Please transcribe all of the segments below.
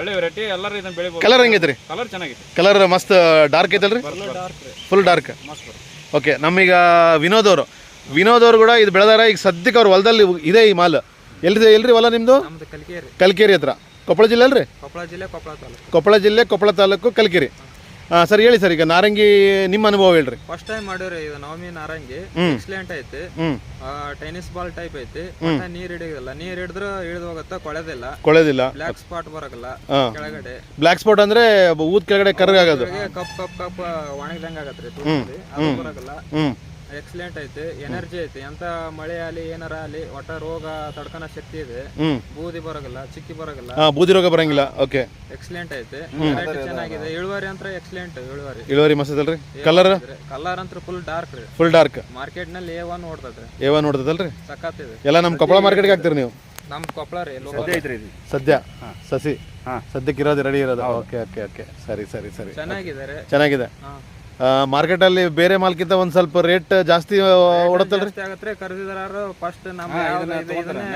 ಒಳ್ಳೆ ವೆರೈಟಿ ಎಲ್ಲರೂ ಇದನ್ನ ಬೆಳಿಬೋದು. ಕಲರ್ ಹೆಂಗೈತ್ರಿ? ಕಲರ್ ಚೆನ್ನಾಗಿದೆ ಕಲರ್ ಮಸ್ತ್ ಡಾರ್ಕ್ ಐತಲ್ರಿ? ಫುಲ್ ಡಾರ್ಕ್ ಮಸ್ತ್ ಓಕೆ ನಮ್ಮೀಗ ವಿನೋದ್ ಅವರು. ವಿನೋದ್ ಅವರು ಕೂಡ ಇದು ಬೆಳೆದಾರ ಈಗ ಸದ್ಯಕ್ಕೆ ಅವ್ರ ಹೊಲದಲ್ಲಿ ಇದೆ ಈ ಮಾಲ್. ಎಲ್ರಿ ಎಲ್ರಿ ಹೊಲ ನಿಮ್ಮದು ನಮ್ದು ಕಲ್ಕೇರಿ. ಕಲ್ಕೇರಿ ಹತ್ರ. ಕೊಪ್ಪಳ ಜಿಲ್ಲೆ ಅಲ್ರಿ? ಕೊಪ್ಪಳ ಜಿಲ್ಲೆ ಕೊಪ್ಪಳ ತಾಲೂಕು. ಕೊಪ್ಪಳ ಜಿಲ್ಲೆ ಕೊಪ್ಪಳ ತಾಲೂಕು ಕಲ್ಕೇರಿ. ಸರ್ ಹೇಳಿ ಸರ್ ಈಗ ನಾರಂಗಿ ನಿಮ್ಮ ಅನುಭವ ಹೇಳ್ರಿ. ಫಸ್ಟ್ ಟೈಮ್ ಮಾಡಿವ್ರಿ ಇದು ನವಮಿ ನಾರಂಗಿ. ಹ್ಮ್. ಎಕ್ಸಲೆಂಟ್ ಐತಿ. ಹ್ಞೂ ಟೆನಿಸ್ ಬಾಲ್ ಟೈಪ್ ಐತಿ. ಒಟ್ಟ ನೀರ್ ಹಿಡಿಯೋದಿಲ್ಲ ನೀರ್ ಹಿಡಿದ್ರೆ ಇಳಿದು ಹೋಗುತ್ತಾ? ಕೊಳೆದಿಲ್ಲ. ಕೊಳೆದಿಲ್ಲ. ಬ್ಲಾಕ್ ಸ್ಪಾಟ್ ಬರಕಲ್ಲ. ಹಾ. ಕೆಳಗಡೆ. ಬ್ಲ್ಯಾಕ್ ಸ್ಪಾಟ್ ಅಂದ್ರೆ ಊದ್ ಕೆಳಗಡೆ ಕರ್ಗಾಗೋದು. ಆಗೋದು ಕಪ್ ಕಪ್ ಕಪ್ ಒಣಗಿದಂಗ ಆಗತ್ರಿ ತುಳ್ಸಿ. ಅದು ಬರಕಲ್ಲ. ಹ್ಞೂ ಎಕ್ಸಲೆಂಟ್ ಐತಿ ಎನರ್ಜಿ ಐತಿ. ಎಂತ ಮಳೆ ಆಗಲಿ ಏನಾರ ಆಗಲಿ ಒಟ್ಟ ರೋಗ ತಡ್ಕನ ಶಕ್ತಿ ಇದೆ. ಬೂದಿ ಬರಗಲ್ಲ ಚಿಕ್ಕಿ ಬರಗಲ್ಲ ಹಾಂ ಬೂದಿ ರೋಗ ಬರಂಗಿಲ್ಲ. ಓಕೆ ಎಕ್ಸಲೆಂಟ್ ಐತಿ. ವೆರೈಟಿ ಚೆನ್ನಾಗಿದೆ. ಇಳುವರಿ ಅಂತ ಎಕ್ಸಲೆಂಟ್ ಇಳುವರಿ. ಇಳುವರಿ ಮಸ್ತ್ ಐತಲ್ರಿ? ಕಲರ್ ಕಲರ್ ಅಂತ ಫುಲ್ ಡಾರ್ಕ್ ರೀ. ಫುಲ್ ಡಾರ್ಕ್ ಮಾರ್ಕೆಟ್ನಲ್ಲಿ ಎ ಒನ್ ನೋಡ್ತದ್ರಿ ಎ ಒನ್ ನೋಡ್ತದಲ್ರಿ ಸಖತ್ ಇದೆ. ಎಲ್ಲ ನಮ್ಮ ಕೊಪ್ಪಳ ಮಾರ್ಕೆಟ್ಗೆ ಹಾಕ್ತೀರಿ ನೀವು? ನಮ್ ಕೊಪ್ಪಳ ರೀ ಸದ್ಯ ಐತ್ರಿ ಇದು. ಸದ್ಯ? ಸಸಿ? ಹಾ. ಸದ್ಯಕ್ಕೆ ಇರೋದು ರೆಡಿ ಇರೋದು. ಓಕೆ ಓಕೆ ಓಕೆ ಸರಿ ಸರಿ ಸರಿ. ಚೆನ್ನಾಗಿದ್ದಾರೆ. ಚೆನ್ನಾಗಿದೆ. ಹಾ. ಮಾರ್ಕೆಟಲ್ಲಿ ಬೇರೆ ಮಾಲ್ಕಿಂತ ಒಂದ್ ಸ್ವಲ್ಪ ರೇಟ್ ಜಾಸ್ತಿ ಹೊಡತ್ತಲ್ರಿ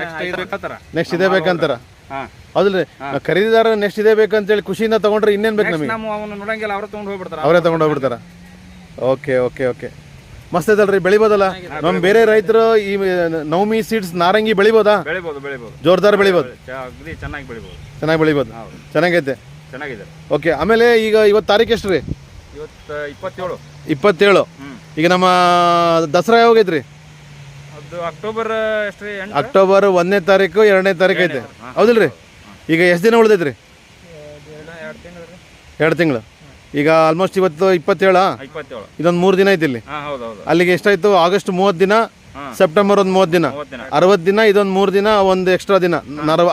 ನೆಕ್ಸ್ಟ್ ಇದು ಬೇಕತ್ತಾರ ನೆಕ್ಸ್ಟ್ ಇದೇ ಬೇಕಂತಾರ? ಹಾಂ. ಹೌದಲ್ರಿ? ಖರೀದಿದಾರ ನೆಕ್ಸ್ಟ್ ಇದೇ ಬೇಕಂತೇಳಿ ಖುಷಿಯಿಂದ ತಗೊಂಡ್ರೆ ಇನ್ನೇನ್ ಬೇಕು ನಮಗೆ? ನೋಡಂಗಿಲ್ಲ ಅವ್ರ ತಗೊಂಡು ಹೋಗ್ಬಿಡ್ತಾರ. ಅವರೇ ತಗೊಂಡ್ ಹೋಗ್ಬಿಡ್ತಾರ? ಓಕೆ ಓಕೆ ಓಕೆ ಮಸ್ತ್ ಐತಲ್ರಿ ಬೆಳಿಬೋದಲ್ಲ? ನಮ್ ಬೇರೆ ರೈತರು ಈ ನವಮಿ ಸೀಡ್ಸ್ ನಾರಂಗಿ ಬೆಳಿಬೋದಾ? ಜೋರ್ದಾರ್ ಬೆಳಿಬೋದು? ಚೆನ್ನಾಗಿ ಬೆಳಿಬೋದು. ಚೆನ್ನಾಗಿ ಬೆಳಿಬೋದು. ಚೆನ್ನಾಗೈತೆ? ಚೆನ್ನಾಗಿದೆ. ಓಕೆ ಆಮೇಲೆ ಈಗ ಇವತ್ತು ತಾರೀಕು ಎಷ್ಟು ರೀ ಇವತ್ತು ಇಪ್ಪತ್ತೇಳು. ಇಪ್ಪತ್ತೇಳು. ಈಗ ನಮ್ಮ ದಸರಾ ಯಾವಾಗೈತ್ರಿ ಅದು ಅಕ್ಟೋಬರ್ ಎಷ್ಟು ಅಕ್ಟೋಬರ್ ಒಂದನೇ ತಾರೀಕು ಎರಡನೇ ತಾರೀಕು ಐತೆ. ಹೌದಿಲ್ರಿ? ಈಗ ಎಷ್ಟು ದಿನ ಉಳಿದೈತ್ರಿ? ಎರಡು ತಿಂಗಳು ರೀ. ಎರಡು ತಿಂಗಳು. ಈಗ ಆಲ್ಮೋಸ್ಟ್ ಇವತ್ತು ಇಪ್ಪತ್ತೇಳ? ಇದೊಂದು ಮೂರು ದಿನ ಐತಿ ಇಲ್ಲಿ. ಅಲ್ಲಿಗೆ ಎಷ್ಟಾಯ್ತು? ಆಗಸ್ಟ್ ಮೂವತ್ತು ದಿನ ಸೆಪ್ಟೆಂಬರ್ ಒಂದು ಮೂವತ್ತು ದಿನ. ಅರವತ್ತು ದಿನ ಇದೊಂದು ಮೂರು ದಿನ ಒಂದು ಎಕ್ಸ್ಟ್ರಾ ದಿನ.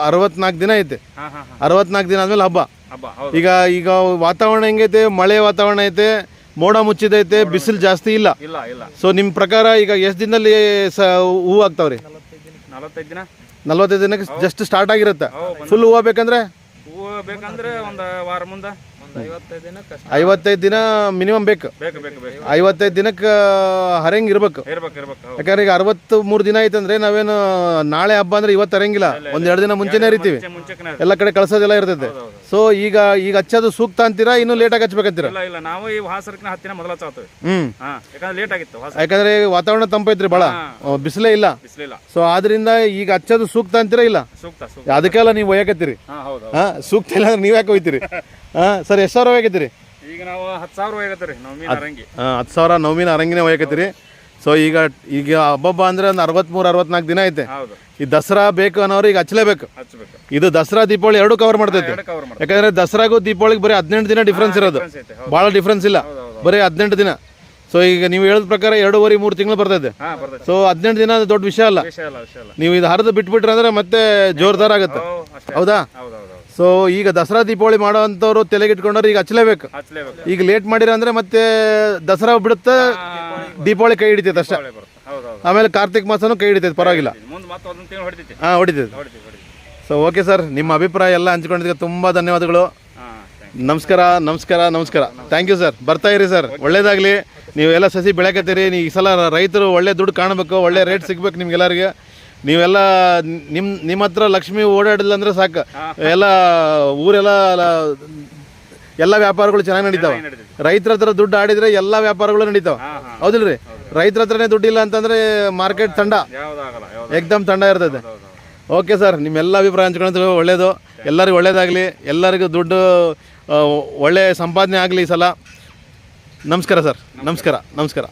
ಅರವತ್ನಾಲ್ಕು ದಿನ ಐತೆ. ಅರವತ್ನಾಲ್ಕು ದಿನ ಆದ್ಮೇಲೆ ಹಬ್ಬ. ಈಗ ಈಗ ವಾತಾವರಣ ಹೆಂಗೈತೆ? ಮಳೆ ವಾತಾವರಣ ಐತೆ ಮೋಡ ಮುಚ್ಚಿದೈತೆ ಬಿಸಿಲು ಜಾಸ್ತಿ ಇಲ್ಲ. ಇಲ್ಲ ಇಲ್ಲ. ಸೊ ನಿಮ್ಮ ಪ್ರಕಾರ ಈಗ ಎಷ್ಟು ದಿನದಲ್ಲಿ ಹೂ ಹೂವು ಆಗ್ತಾವ್ರಿ? ನಲವತ್ತೈದು ದಿನ. ನಲ್ವತ್ತೈದು ದಿನಕ್ಕೆ ಜಸ್ಟ್ ಸ್ಟಾರ್ಟ್ ಆಗಿರುತ್ತೆ. ಫುಲ್ ಹೂವು ಬೇಕಂದ್ರೆ? ಹೂವು ಬೇಕಂದ್ರೆ ಒಂದು ವಾರ ಮುಂದೆ. ಒಂದು ಐವತ್ತೈದು ದಿನ ಮಿನಿಮಮ್ ಬೇಕು. ಬೇಕು ಬೇಕು ಬೇಕು. ಐವತ್ತೈದು ದಿನಕ್ಕೆ ಹರಂಗ್ ಇರ್ಬೇಕು. ಇರ್ಬೇಕು ಇರ್ಬೇಕು ಹೌದು. ಯಾಕಂದ್ರೆ ಈಗ ಅರವತ್ತು ಮೂರು ದಿನ ಐತಂದ್ರೆ ನಾವೇನು ನಾಳೆ ಹಬ್ಬ ಅಂದ್ರೆ ಇವತ್ತು ಹರಂಗಿಲ್ಲ. ಒಂದ್ ಎರಡು ದಿನ ಮುಂಚೆನೇ ಹರಿತೀವಿ. ಎಲ್ಲ ಕಡೆ ಕಳ್ಸೋದೆಲ್ಲ ಇರ್ತೈತೆ. ಸೊ ಈಗ ಈಗ ಹಚ್ಚೋದು ಸೂಕ್ತ ಅಂತೀರಾ? ಇನ್ನು ಲೇಟಾಗಿ ಹಚ್ಬೇಕಂತೀರಾ? ಇಲ್ಲ ಇಲ್ಲ. ನಾವು ಈ ಹಾಸರಕ್ಕಿನ ಹತ್ತಿನ ಮೊದಲ ಹಚ್ಚಾತೀವಿ ಹ್ಮ್. ಹಾಂ ಯಾಕಂದ್ರೆ ಲೇಟ್ ಆಗಿತ್ತು ಯಾಕಂದ್ರೆ ವಾತಾವರಣ ತಂಪೈತ್ರಿ ಭಾಳ ಬಿಸಿಲೇ ಇಲ್ಲ. ಬಿಸಿಲಿಲ್ಲ. ಸೊ ಆದ್ರಿಂದ ಈಗ ಹಚ್ಚೋದು ಸೂಕ್ತ ಅಂತೀರಾ ಇಲ್ಲ? ಸೂಕ್ತ ಸೂಕ್ತ. ಅದಕ್ಕೆಲ್ಲ ನೀವು ಒಯ್ಯಕತ್ತೀರಿ. ಹಾಂ ಹೌದು ಹೌದು. ಹಾ ಸೂಕ್ತ ಇಲ್ಲ ಅಂದ್ರೆ ನೀವು ಯಾಕೆ ಹೋಯ್ತೀರಿ ಹಾ ಸರ್ ಎಷ್ಟು ಸಾವಿರ ಒಯ್ಯಕತ್ತೀರಿ? ಈಗ ನಾವು ಹತ್ತು ಸಾವಿರ ಹೋಗತ್ತೆ ನವಮಿನ ನಾವು ಮೀನು ಅರಂಗಿ. ಹಾ ಹತ್ತು ಸಾವಿರ ನವಮಿನ ಅರಂಗಿನೇ ಒಯ್ಯಕತ್ತೀರಿ. ಸೊ ಈಗ ಈಗ ಹಬ್ಬಬ್ಬ ಅಂದ್ರೆ ಒಂದು ಅರವತ್ಮೂರು ಅರವತ್ನಾಲ್ಕು ದಿನ ಐತೆ. ಹೌದು. ಈ ದಸರಾ ಬೇಕು ಅನ್ನೋರು ಈಗ ಹಚ್ಚಲೇಬೇಕು. ಇದು ದಸರಾ ದೀಪಾವಳಿ ಎರಡು ಕವರ್ ಮಾಡ್ತೈತೆ. ಎರಡು ಕವರ್ ಮಾಡಿ ಯಾಕಂದ್ರೆ ದಸರಾಗೂ ದೀಪಾವಳಿಗೆ ಬರೀ ಹದಿನೆಂಟು ದಿನ ಡಿಫ್ರೆನ್ಸ್ ಇರೋದು. difference ಐತೆ ಭಾಳ ಡಿಫ್ರೆನ್ಸ್ ಇಲ್ಲ. ಬರೀ ಹದಿನೆಂಟು ದಿನ. ಸೊ ಈಗ ನೀವು ಹೇಳಿದ ಪ್ರಕಾರ ಎರಡೂವರೆ ಮೂರು ತಿಂಗಳು ಬರ್ತೈತೆ. ಹಾಂ ಬರ್ತೈತೆ. ಸೊ ಹದಿನೆಂಟು ದಿನ ಅದು ದೊಡ್ಡ ವಿಷಯ ಅಲ್ಲ. ವಿಷಯ ವಿಷಯ ನೀವು ಇದು ಹರಿದು ಬಿಟ್ಬಿಟ್ರೆ ಅಂದ್ರೆ ಮತ್ತೆ ಜೋರ್ದಾರ ಆಗುತ್ತೆ. ಹೌದು ಅಷ್ಟೇ. ಹೌದಾ? ಹೌದು ಹೌದು ಹೌದು. ಸೊ ಈಗ ದಸರಾ ದೀಪಾವಳಿ ಮಾಡೋ ಅಂಥವ್ರು ತಲೆಗಿಟ್ಕೊಂಡವ್ರು ಈಗ ಹಚ್ಚಲೇಬೇಕು. ಹಚ್ಲೇಬೇಕು ಈಗ ಲೇಟ್ ಮಾಡಿರ ಅಂದ್ರೆ ಮತ್ತೆ ದಸರಾ ಬಿಡುತ್ತೆ? ದೀಪಾವಳಿ ಕೈ ಹಿಡಿತೈತೆ ಅಷ್ಟೇ. ಆಮೇಲೆ ಕಾರ್ತಿಕ್ ಮಾಸನೂ ಕೈ ಹಿಡಿತೈತೆ ಪರವಾಗಿಲ್ಲ. ಹಾಂ ಹೊಡಿತೈತೆ. ಸೊ ಓಕೆ ಸರ್ ನಿಮ್ಮ ಅಭಿಪ್ರಾಯ ಎಲ್ಲ ಹಂಚ್ಕೊಂಡಿದ್ದಕ್ಕೆ ತುಂಬ ಧನ್ಯವಾದಗಳು. ನಮಸ್ಕಾರ ನಮಸ್ಕಾರ ನಮಸ್ಕಾರ. ಥ್ಯಾಂಕ್ ಯು ಸರ್ ಬರ್ತಾ ಇರಿ ಸರ್ ಒಳ್ಳೇದಾಗಲಿ. ನೀವೆಲ್ಲ ಸಸಿ ಬೆಳೆಕತ್ತೀರಿ. ನೀವು ಈ ಸಲ ರೈತರು ಒಳ್ಳೆ ದುಡ್ಡು ಕಾಣಬೇಕು ಒಳ್ಳೆ ರೇಟ್ ಸಿಗ್ಬೇಕು ನಿಮ್ಗೆಲ್ಲರಿಗೆ ನೀವೆಲ್ಲ ನಿಮ್ಮ ನಿಮ್ಮ ಹತ್ರ ಲಕ್ಷ್ಮಿ ಓಡಾಡಿಲ್ಲ ಅಂದ್ರೆ ಸಾಕು ಎಲ್ಲ ಊರೆಲ್ಲ ಎಲ್ಲ ವ್ಯಾಪಾರಗಳು ಚೆನ್ನಾಗಿ ನಡೀತಾವೆ. ರೈತರ ಹತ್ರ ದುಡ್ಡು ಆಡಿದ್ರೆ ಎಲ್ಲ ವ್ಯಾಪಾರಗಳು ನಡೀತಾವೆ. ಹೌದಿಲ್ರಿ? ರೈತರ ಹತ್ರನೇ ದುಡ್ಡಿಲ್ಲ ಅಂತಂದ್ರೆ ಮಾರ್ಕೆಟ್ ತಂಡ. ಎಕ್ದಮ್ ತಂಡ ಇರ್ತದೆ ಓಕೆ ಸರ್ ನಿಮ್ಮೆಲ್ಲ ಅಭಿಪ್ರಾಯ ಹಂಚ್ಕೊಳ್ಳೋದು ಒಳ್ಳೇದು. ಎಲ್ಲರಿಗೂ ಒಳ್ಳೇದಾಗಲಿ. ಎಲ್ಲರಿಗೂ ದುಡ್ಡು ಒಳ್ಳೆ ಸಂಪಾದನೆ ಆಗಲಿ ಈ ಸಲ. ನಮಸ್ಕಾರ ಸರ್. ನಮಸ್ಕಾರ. ನಮಸ್ಕಾರ.